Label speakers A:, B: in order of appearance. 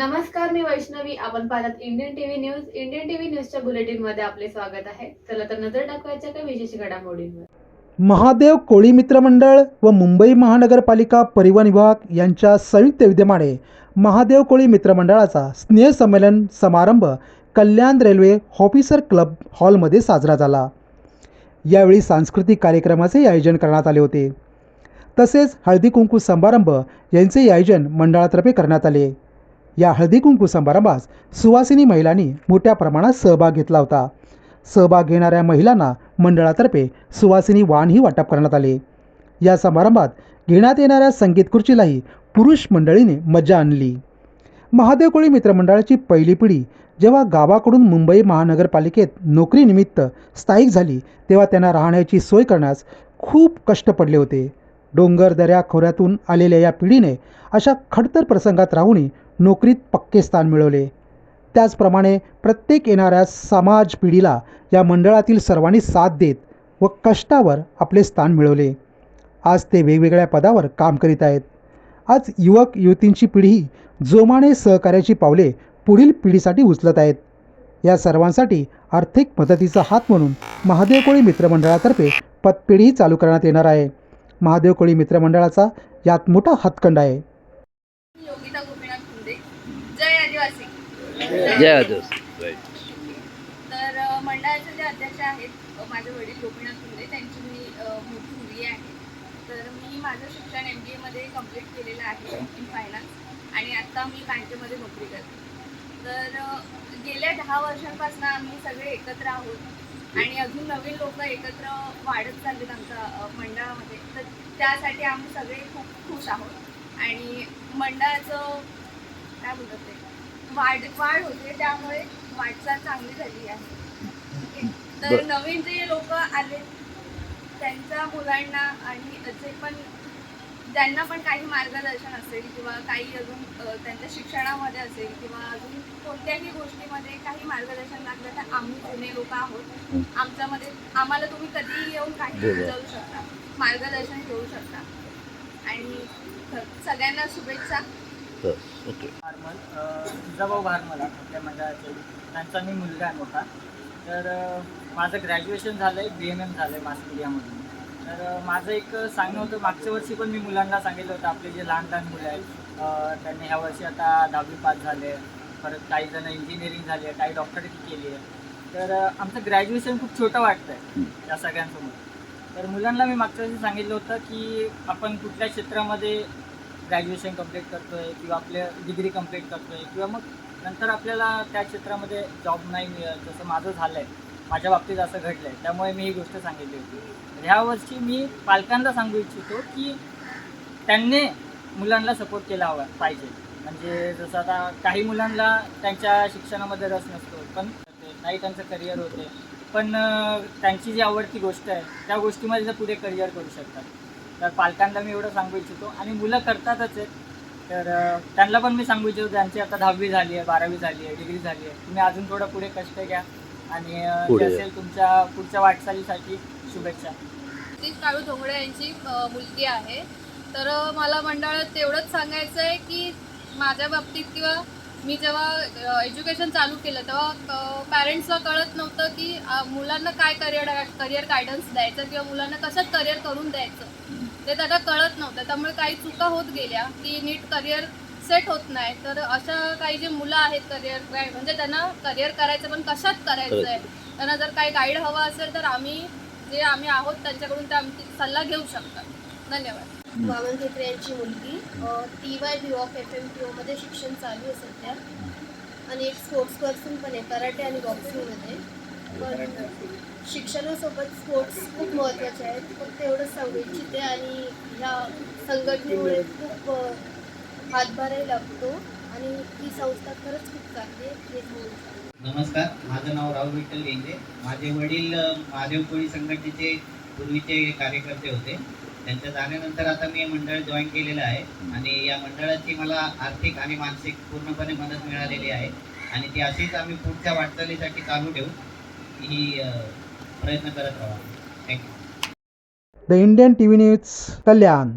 A: नमस्कार मी वैष्णवी. आपण पाहतात Indian TV news Indian TV न्यूजच्या बुलेटिनमध्ये आपले स्वागत आहे. चला तर नजर टाकवायच्या काही विशेष घडामोडींवर.
B: महादेव कोळी मित्र मंडळ व मुंबई महानगरपालिका परिवहन विभाग यांच्या संयुक्त विद्यमाने महादेव कोळी मित्र मंडळाचा स्नेहसंमेलन समारंभ कल्याण रेल्वे ऑफिसर क्लब हॉलमध्ये साजरा झाला. यावेळी सांस्कृतिक कार्यक्रमाचे आयोजन करण्यात आले होते. तसेच हळदी कुंकू समारंभ यांचे आयोजन मंडळातर्फे करण्यात आले. या हळदी कुंकू समारंभास सुवासिनी महिलांनी मोठ्या प्रमाणात सहभाग घेतला होता. सहभाग घेणाऱ्या महिलांना मंडळातर्फे सुवासिनी वाणही वाटप करण्यात आले. या समारंभात घेण्यात येणाऱ्या संगीत खुर्चीलाही पुरुष मंडळीने मजा आणली. महादेव कोळी मित्रमंडळाची पहिली पिढी जेव्हा गावाकडून मुंबई महानगरपालिकेत नोकरीनिमित्त स्थायिक झाली तेव्हा त्यांना राहण्याची सोय करण्यास खूप कष्ट पडले होते. डोंगर दऱ्या खोऱ्यातून आलेल्या या पिढीने अशा खडतर प्रसंगात राहूनही नोकरीत पक्के स्थान मिळवले. त्याचप्रमाणे प्रत्येक येणाऱ्या समाज पिढीला या मंडळातील सर्वांनी साथ देत व कष्टावर आपले स्थान मिळवले. आज ते वेगवेगळ्या पदावर काम करीत आहेत. आज युवक युवतींची पिढी जोमाने सहकार्याची पावले पुढील पिढीसाठी उचलत आहेत. या सर्वांसाठी आर्थिक मदतीचा हात म्हणून महादेव कोळी मित्रमंडळातर्फे पतपेढीही चालू करण्यात येणार आहे. महादेव कोळी मित्रमंडळाचा यात मोठा हातखंडा आहे.
C: योगिता गोपीनाथ शिंदे. जय आदिवासी.
D: जय आदिवासी.
C: तर मंडळाचे जे अध्यक्ष आहेत माझे वडील गोपीनाथ शिंदे त्यांची मी मोठी मुलगी आहे. तर मी माझं शिक्षण एम बी एमध्ये कंप्लीट केलेलं आहे इन फायनान्स आणि आत्ता मी बँकेमध्ये नोकरी करते. तर गेल्या दहा वर्षांपासून आम्ही सगळे एकत्र आहोत. आणि अजून नवीन लोक एकत्र वाढत चाललेत आमच्या मंडळामध्ये तर त्यासाठी आम्ही सगळे खूप खुश आहोत आणि मंडळाचं काय बोलतात ते वाढ वाढ होते त्यामुळे वाटचाल चांगली झाली आहे? तर. नवीन जे लोक आले त्यांच्या मुलांना आणि जे पण ज्यांना पण काही मार्गदर्शन असेल किंवा काही अजून त्यांच्या शिक्षणामध्ये असेल किंवा अजून कोणत्याही गोष्टीमध्ये काही मार्गदर्शन लागलं तर आम्ही जुने लोक आहोत. आमच्यामध्ये आम्हाला तुम्ही कधीही येऊन काही. विचारू शकता. मार्गदर्शन घेऊ शकता. आणि सगळ्यांना शुभेच्छा.
E: भारमल जिजाभाऊ भारमल आपल्या मंडळाचे त्यांचा मी मुलगा आहे मोठा. तर माझं ग्रॅज्युएशन झालं आहे बी एम एम झालं आहे मास मीडियामधून तर माझं एक सांगणं होतं मागच्या वर्षी पण मी मुलांना सांगितलं होतं आपले जे लहान लहान मुलं आहेत त्यांनी ह्या वर्षी आता दहावी पास झाले परत काही जण इंजिनिअरिंग झाली आहे काही डॉक्टरी केली आहे तर आमचं ग्रॅज्युएशन खूप छोटं वाटतं आहे या सगळ्यांसमोर. तर मुलांना मी मागच्या वर्षी सांगितलं होतं की आपण कुठल्या क्षेत्रामध्ये ग्रॅज्युएशन कंप्लीट करतो आहे किंवा आपल्या डिग्री कंप्लीट करतो आहे किंवा मग नंतर आपल्याला त्या क्षेत्रामध्ये जॉब नाही मिळत जसं माझं झालं आहे माझ्या बाबतीत असं घडलं आहे त्यामुळे मी ही गोष्ट सांगितली होती. तर ह्या मी पालकांना सांगू इच्छितो की त्यांनी मुलांना सपोर्ट केला हवा पाहिजे. म्हणजे जसं आता काही मुलांना त्यांच्या शिक्षणामध्ये रस नसतो पण नाही त्यांचं करिअर होते. पण त्यांची जी आवडती गोष्ट आहे त्या गोष्टीमध्ये ते पुढे करिअर करू शकतात. तर पालकांना मी एवढं सांगू इच्छितो. आणि मुलं करतातच आहेत. तर त्यांना पण मी सांगू इच्छितो त्यांची आता दहावी झाली आहे बारावी झाली आहे डिग्री झाली आहे तुम्ही अजून थोडं पुढे कष्ट घ्या. आणि अं,
D: पुढे
E: जे
D: जा.
E: असेल तुमच्या पुढच्या वाटचालीसाठी शुभेच्छा.
C: ती काळू धोंगडे यांची अ, मुलगी आहे. तर अ, मला मंडळात तेवढंच सांगायचं आहे की माझ्या बाबतीत किंवा मी जेव्हा एज्युकेशन चालू केलं तेव्हा पॅरेंट्सला कळत नव्हतं की अ, मुलांना काय करिअर करिअर गायडन्स द्यायचं किंवा मुलांना कसं करिअर करून द्यायचं. ते त्यांना कळत नव्हतं. त्यामुळे काही चुका होत गेल्या की नीट करिअर सेट होत नाही. तर अशा काही जे मुलं आहेत करिअर म्हणजे त्यांना करिअर करायचं पण कशात करायचं आहे त्यांना जर काही गाईड हवा असेल तर आम्ही जे आम्ही आहोत त्यांच्याकडून ते आमची सल्ला घेऊ शकतात. धन्यवाद.
F: वामन खेत्रे यांची मुलगी T Y V of F M P ओमध्ये शिक्षण चालू आहे सध्या. आणि एक स्पोर्ट्स पर्सन पण आहे कराटे आणि बॉक्सिंगमध्ये पण शिक्षणासोबत स्पोर्ट्स खूप महत्त्वाचे आहेत. फक्त एवढंच सांगू इच्छिते आणि ह्या संघटनेमुळे खूप हातभारही लागतो आणि ही संस्था खरंच खूप चांगली आहे हे.
G: नमस्कार माझं नाव राहुल विठ्ठल गेंजे माझे वडील महादेव कोळी संघटनेचे पूर्वीचे कार्यकर्ते होते. त्यांच्या जाण्यानंतर आता मी हे मंडळ जॉईन केलेलं आहे आणि या मंडळाची मला आर्थिक आणि मानसिक पूर्णपणे मदत मिळालेली आहे. आणि ती अशीच आम्ही पुढच्या वाटचालीसाठी चालू ठेवू. ही प्रयत्न करत राहू. Thank you
B: the Indian T V news Kalyan